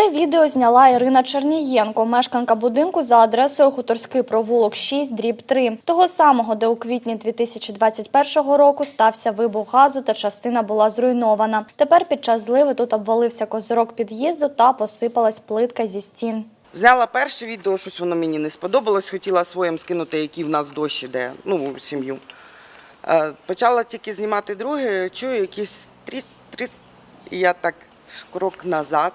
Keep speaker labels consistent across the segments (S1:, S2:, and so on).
S1: Це відео зняла Ірина Чернієнко, мешканка будинку за адресою Хуторський провулок 6, дріб 3. Того самого, де у квітні 2021 року стався вибух газу та частина була зруйнована. Тепер під час зливи тут обвалився козирок під'їзду та посипалась плитка зі стін.
S2: Зняла перше відео, щось воно мені не сподобалось. Хотіла своїм скинути, який в нас дощ іде, ну, сім'ю. Е, Почала тільки знімати друге, чую якийсь тріс, тріс, і я так крок назад.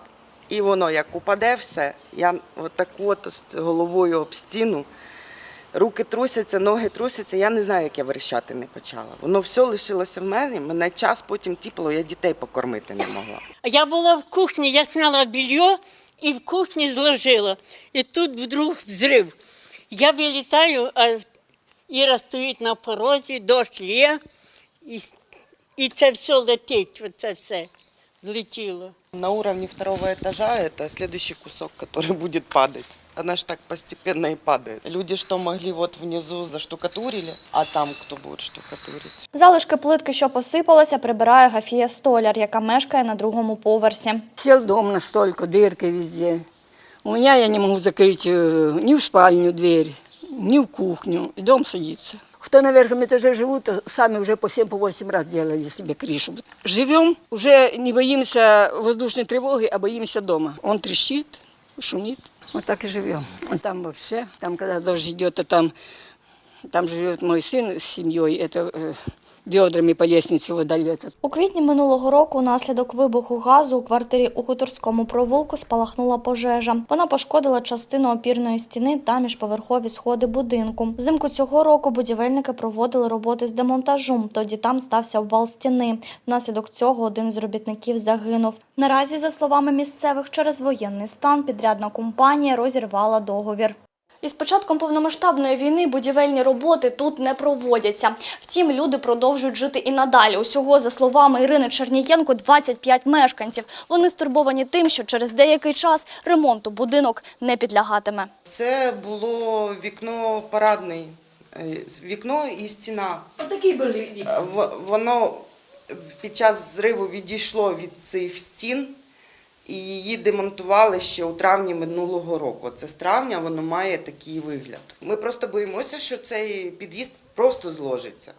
S2: І воно як упаде все, я отаку от з головою об стіну. Руки трусяться, ноги трусяться. Я не знаю, як я верещати не почала. Воно все лишилося в мене. Мене час потім тіпало, я дітей покормити не могла.
S3: Я була в кухні, я сняла белье і в кухні зложила. І тут вдруг взрив. Я вилітаю, а Іра стоїть на порозі, дощ є, і, і це все летить, оце все злетіло.
S2: На уровне второго этажа это следующий кусок, который будет падать. Она же так постепенно и падает. Люди что могли вот внизу заштукатурили, а там кто будет штукатурить?
S1: Залишки плитки, що посипалися, прибирає Гафія Столяр, яка мешкає на другому поверсі.
S4: Сел дом настолько, дырка везде. У меня я не могу закрыть э, ни в спальню дверь, ни в кухню. И дом садится. Кто на верхнем этаже живут, то сами уже по 7-8 раз делали себе крышу. Живем, уже не боимся воздушной тревоги, а боимся дома. Он трещит, шумит. Вот так и живем. А там вообще, там когда дождь идет, то там, там живет мой сын с семьей. Это бедрами по лестнице вода.
S1: У квітні минулого року унаслідок вибуху газу у квартирі у Хуторському провулку спалахнула пожежа. Вона пошкодила частину опірної стіни та міжповерхові сходи будинку. Взимку цього року будівельники проводили роботи з демонтажу. Тоді там стався обвал стіни. Внаслідок цього один з робітників загинув. Наразі, за словами місцевих, через воєнний стан підрядна компанія розірвала договір. Із початком повномасштабної війни будівельні роботи тут не проводяться. Втім, люди продовжують жити і надалі. Усього, за словами Ірини Чернієнко, 25 мешканців. Вони стурбовані тим, що через деякий час ремонту будинок не підлягатиме.
S2: Це було вікно парадний, е, вікно і стіна.
S4: Отакі були
S2: Е, Воно під час зриву відійшло від цих стін і її демонтували ще у травні минулого року. Це з травня воно має такий вигляд. Ми просто боїмося, що цей під'їзд просто зложиться.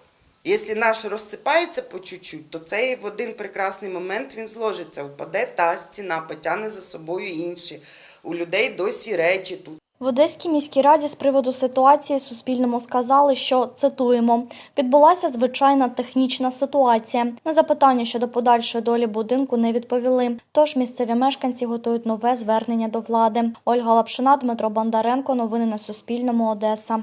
S2: Якщо наш розсипається по чуть-чуть, то цей в один прекрасний момент він зложиться, впаде та стіна, потягне за собою інші. У людей досі речі тут.
S1: В Одеській міській раді з приводу ситуації Суспільному сказали, що цитуємо: відбулася звичайна технічна ситуація. На запитання щодо подальшої долі будинку не відповіли. Тож місцеві мешканці готують нове звернення до влади. Ольга Лапшина, Дмитро Бондаренко. Новини на Суспільному. Одеса.